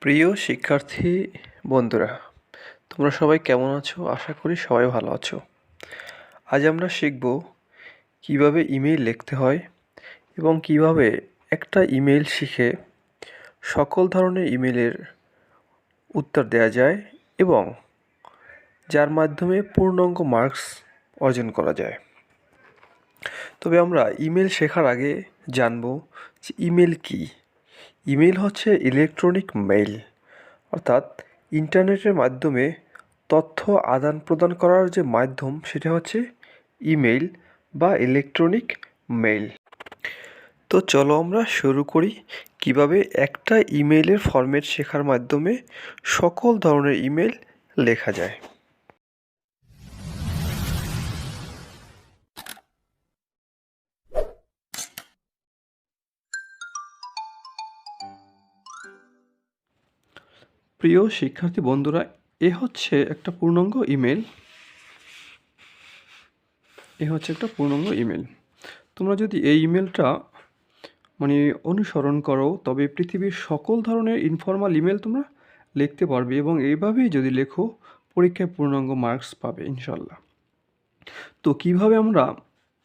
প্রিয় শিক্ষার্থী বন্ধুরা, তোমরা সবাই কেমন আছো? আশা করি সবাই ভালো আছো। আজ আমরা শিখব কীভাবে ইমেইল লিখতে হয় এবং কীভাবে একটা ইমেইল শিখে সকল ধরনের ইমেইলের উত্তর দেওয়া যায় এবং যার মাধ্যমে পূর্ণাঙ্গ মার্কস অর্জন করা যায়। তবে আমরা ইমেল শেখার আগে জানব যে ইমেল কী। ইমেল হচ্ছে ইলেকট্রনিক মেইল, অর্থাৎ ইন্টারনেটের মাধ্যমে তথ্য আদান প্রদান করার যে মাধ্যম সেটা হচ্ছে ইমেইল বা ইলেকট্রনিক মেইল। তো চলো আমরা শুরু করি কীভাবে একটা ইমেইলের ফরম্যাট শেখার মাধ্যমে সকল ধরনের ইমেল লেখা যায়। প্রিয় শিক্ষার্থী বন্ধুরা, এ হচ্ছে একটা পূর্ণাঙ্গ ইমেল। এ হচ্ছে একটা পূর্ণাঙ্গ ইমেল। তোমরা যদি এই ইমেলটা মানে অনুসরণ করো, তবে পৃথিবীর সকল ধরনের ইনফর্মাল ইমেল তোমরা লিখতে পারবে এবং এইভাবেই যদি লেখো, পরীক্ষায় পূর্ণাঙ্গ মার্কস পাবে ইনশাল্লাহ তো কীভাবে আমরা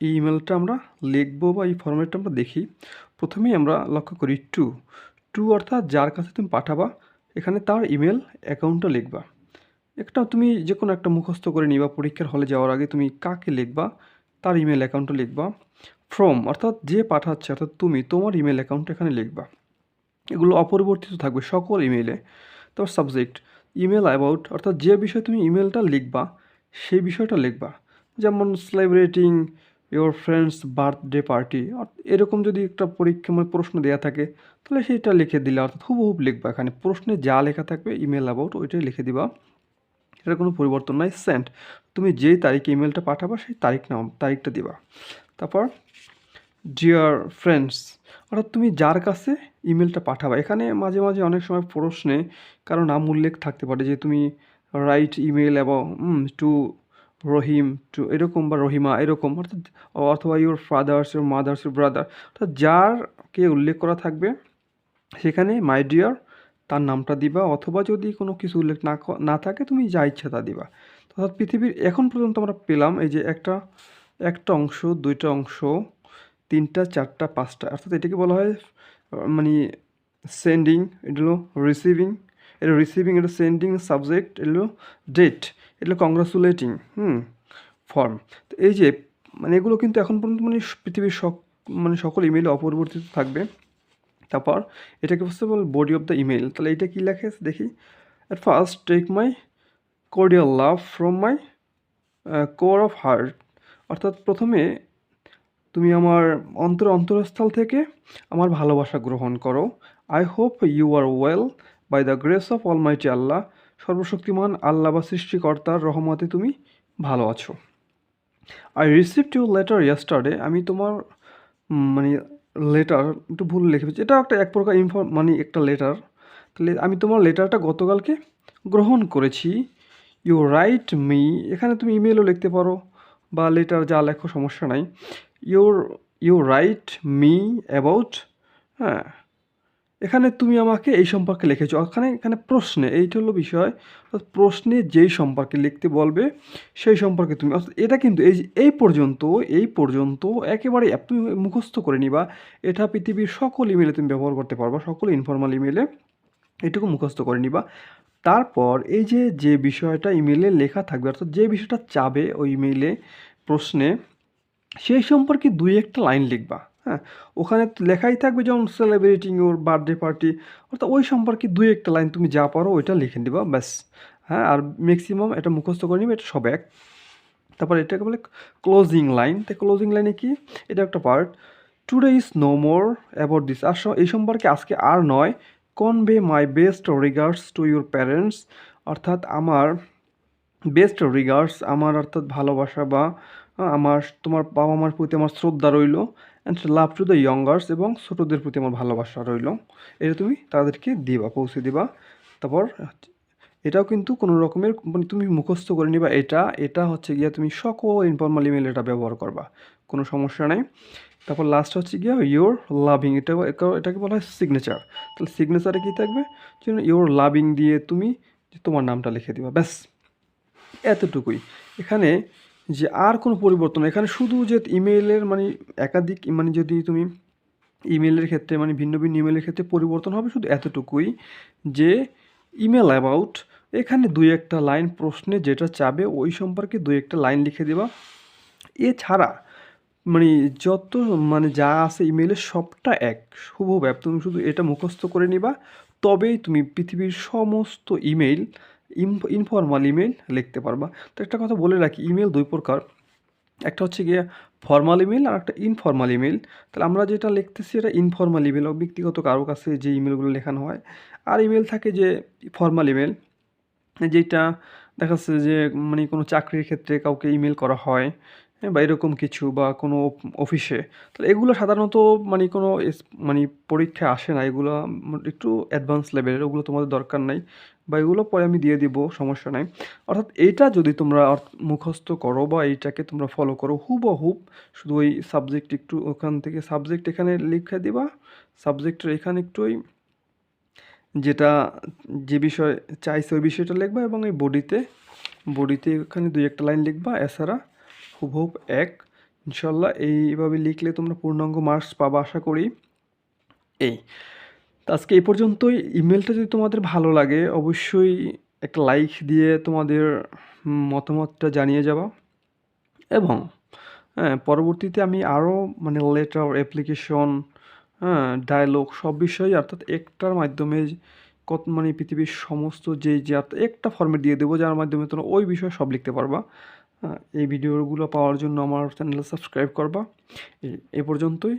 এই ইমেলটা আমরা লিখব বা এই ফরম্যাটটা আমরা দেখি? প্রথমেই আমরা লক্ষ্য করি টু টু অর্থাৎ যার কাছে তুমি পাঠাবা এখানে তার ইমেল অ্যাকাউন্টটা লিখবা। একটা তুমি যে কোনো একটা মুখস্থ করে নিবা, পরীক্ষার হলে যাওয়ার আগে তুমি কাকে লিখবা, তার ইমেল অ্যাকাউন্টটা লিখবা। ফ্রম, অর্থাৎ যে পাঠাচ্ছে, অর্থাৎ তুমি, তোমার ইমেল অ্যাকাউন্ট এখানে লিখবা। এগুলো অপরিবর্তিত থাকবে সকল ইমেলে তারপর সাবজেক্ট, ইমেল অ্যাবাউট, অর্থাৎ যে বিষয়ে তুমি ইমেলটা লিখবা, সেই বিষয়টা লিখবা। যেমন celebrating your friends birthday party এরকম যদি একটা পরীক্ষা মানে প্রশ্ন দেওয়া থাকে, তাহলে সেটা লিখে দিলে, অর্থাৎ হুবহুব লিখবা। এখানে প্রশ্নে যা লেখা থাকবে ইমেল অ্যাবাউট ওইটাই লিখে দিবা। এটার কোনো পরিবর্তন নাই সেন্ট তুমি যেই তারিখে ইমেলটা পাঠাবা, সেই তারিখ নাম তারিখটা দিবা। তারপর ডিয়ার ফ্রেন্ডস অর্থাৎ তুমি যার কাছে ইমেলটা পাঠাবা। এখানে মাঝে মাঝে অনেক সময় প্রশ্নে কারও নাম উল্লেখ থাকতে পারে যে, তুমি রাইট ইমেল এবং টু রহিম টু এরকম বা রহিমা এরকম, অর্থাৎ অথবা your fathers your mothers your brother অর্থাৎ যারকে উল্লেখ করা থাকবে, সেখানে মাই ডিয়ার তার নামটা দিবা, অথবা যদি কোনো কিছু উল্লেখ না না থাকে তুমি যা ইচ্ছা তা দিবা। অর্থাৎ পৃথিবীর এখন পর্যন্ত আমরা পেলাম এই যে একটা একটা অংশ, দুইটা অংশ, তিনটা, চারটা, পাঁচটা, অর্থাৎ এটাকে বলা হয় মানে সেন্ডিং এটা হলো রিসিভিং এটা রিসিভিং এটা সেন্ডিং সাবজেক্ট এগুলো ডেট এগুলো কংগ্রাচুলেটিং হুম ফর্ম তো এই যে মানে এগুলো কিন্তু এখন পর্যন্ত মানে পৃথিবীর সক মানে সকল ইমেইলে অপরিবর্তিত থাকবে। তারপর, এটাকে বুঝতে বল বডি অফ দ্য ইমেল তাহলে এটা কী লেখে দেখি? At first take my cordial love from my core of heart অর্থাৎ প্রথমে তুমি আমার অন্তর অন্তরস্থল থেকে আমার ভালোবাসা গ্রহণ করো। I hope you are well by the grace of all almighty Allah সর্বশক্তিমান আল্লাহ বা সৃষ্টিকর্তার রহমতে তুমি ভালো আছো। I received you letter yesterday আমি তোমার মানে লেটার একটু ভুল লিখে এটা একটা এক প্রকার ইনফর্ম মানে একটা লেটার তাহলে আমি তোমার লেটারটা গতকালকে গ্রহণ করেছি। ইউ রাইট মি এখানে তুমি ইমেলও লিখতে পারো, বা লেটার যা লেখো সমস্যা নাই। Your you write me about হ্যাঁ এখানে তুমি আমাকে এই সম্পর্কে লিখেছো। ওখানে এখানে প্রশ্নে, এইটা হলো বিষয় প্রশ্নে যেই সম্পর্কে লিখতে বলবে, সেই সম্পর্কে তুমি এটা কিন্তু এই এই পর্যন্ত এই পর্যন্ত একেবারে তুমি মুখস্থ করে নিবা, এটা পৃথিবীর সকল ইমেলে তুমি ব্যবহার করতে পারবা, সকল ইনফর্মাল ইমেলে এটুকু মুখস্থ করে নিবা। তারপর এই যে যে বিষয়টা ইমেলে লেখা থাকবে, অর্থাৎ যে বিষয়টা চাবে ওই ইমেইলে প্রশ্নে, সেই সম্পর্কে দুই একটা লাইন লিখবা। হ্যাঁ ওখানে লেখাই থাকবে যেমন সেলিব্রেটিং ওর বার্থডে পার্টি অর্থাৎ ওই সম্পর্কে দুই একটা লাইন তুমি যা পারো ওইটা লিখে দিবা ব্যাস। হ্যাঁ আর ম্যাক্সিমাম এটা মুখস্থ করে নিবে, এটা সব এক। তারপর এটাকে বলে ক্লোজিং লাইন তো ক্লোজিং লাইনে কি? এটা একটা part today is no more about this আর এই সম্পর্কে আজকে আর নয়। Convey my best regards to your parents অর্থাৎ আমার বেস্ট রিগার্ডস আমার অর্থাৎ ভালোবাসা বা আমার, তোমার বাবা মার প্রতি আমার শ্রদ্ধা রইল। And love to the youngers এবং ছোটোদের প্রতি আমার ভালোবাসা রইল। এটা তুমি তাদেরকে দিবা, পৌঁছে দিবা। তারপর এটাও কিন্তু কোনো রকমের মানে তুমি মুখস্থ করে নিবা, এটা এটা হচ্ছে গিয়া তুমি সকল ইনফর্মাল ইমেল এটা ব্যবহার করবা। কোনো সমস্যা নেই। তারপর লাস্ট হচ্ছে গিয়া ইওর লাভিং এটা, এটা- এটাকে বলা হয় সিগনেচার তাহলে সিগনেচারে কী থাকবে? ইওর লাভিং দিয়ে তুমি তোমার নামটা লিখে দিবা, ব্যাস। এতটুকুই। এখানে যে আর কোনো পরিবর্তন। এখানে শুধু যে ইমেইলের মানে একাধিক মানে যদি তুমি ইমেলের ক্ষেত্রে মানে ভিন্ন ভিন্ন ইমেলের ক্ষেত্রে পরিবর্তন হবে শুধু এতটুকুই যে ইমেল অ্যাবাউট এখানে দুই একটা লাইন প্রশ্নে যেটা চাবে ওই সম্পর্কে দুই একটা লাইন লিখে দেবা এছাড়া মানে যত মানে যা আছে ইমেলের সবটা এক শুভ ব্যাপ, তুমি শুধু এটা মুখস্থ করে নিবা, তবেই তুমি পৃথিবীর সমস্ত ইমেইল ইনফর্মাল ইমেল লিখতে পারবা। তো একটা কথা বলে রাখি ইমেল দুই প্রকার। একটা হচ্ছে গিয়ে ফর্মাল ইমেল আর একটা ইনফর্মাল ইমেল তাহলে আমরা যেটা লিখতেছি এটা ইনফর্মাল ইমেল ব্যক্তিগত কারও কাছে যে ইমেলগুলো লেখানো হয়। আর ইমেল থাকে যে ফর্মাল ইমেল যেটা দেখা যাচ্ছে যে মানে কোনো চাকরির ক্ষেত্রে কাউকে ইমেল করা হয় হ্যাঁ। বা এরকম কিছু বা কোনো অফিসে, তাহলে এগুলো সাধারণত মানে কোনো মানে পরীক্ষায় আসে না, এগুলো একটু অ্যাডভান্স লেভেলের ওগুলো তোমাদের দরকার নাই, বা এগুলো পরে আমি দিয়ে দিব, সমস্যা নাই। অর্থাৎ এইটা যদি তোমরা মুখস্থ করো বা এইটাকে তোমরা ফলো করো হুবহুব শুধু ওই সাবজেক্ট একটু ওখান থেকে সাবজেক্ট এখানে লিখে দিবা সাবজেক্টের এখানে একটু ওই যেটা যে বিষয় চাইছে ওই বিষয়টা লিখবা এবং এই বডিতে বডিতে এখানে দুই একটা লাইন লিখবা, এছাড়া হুবহুব এক, ইনশাল্লাহ এইভাবে লিখলে তোমরা পূর্ণাঙ্গ মার্কস পাবা আশা করি। এই আজকে এই পর্যন্তই। ইমেলটা যদি তোমাদের ভালো লাগে, অবশ্যই একটা লাইক দিয়ে তোমাদের মতামতটা জানিয়ে যাবা। এবং হ্যাঁ পরবর্তীতে আমি আরও মানে লেটার অ্যাপ্লিকেশন হ্যাঁ ডায়লগ সব বিষয়ে অর্থাৎ একটার মাধ্যমে কত মানে পৃথিবীর সমস্ত যে যে একটা ফর্মেট দিয়ে দেবো, যার মাধ্যমে তোমরা ওই বিষয়ে সব লিখতে পারবা। এই ভিডিওগুলো পাওয়ার জন্য আমার চ্যানেল সাবস্ক্রাইব করবা। এ পর্যন্তই।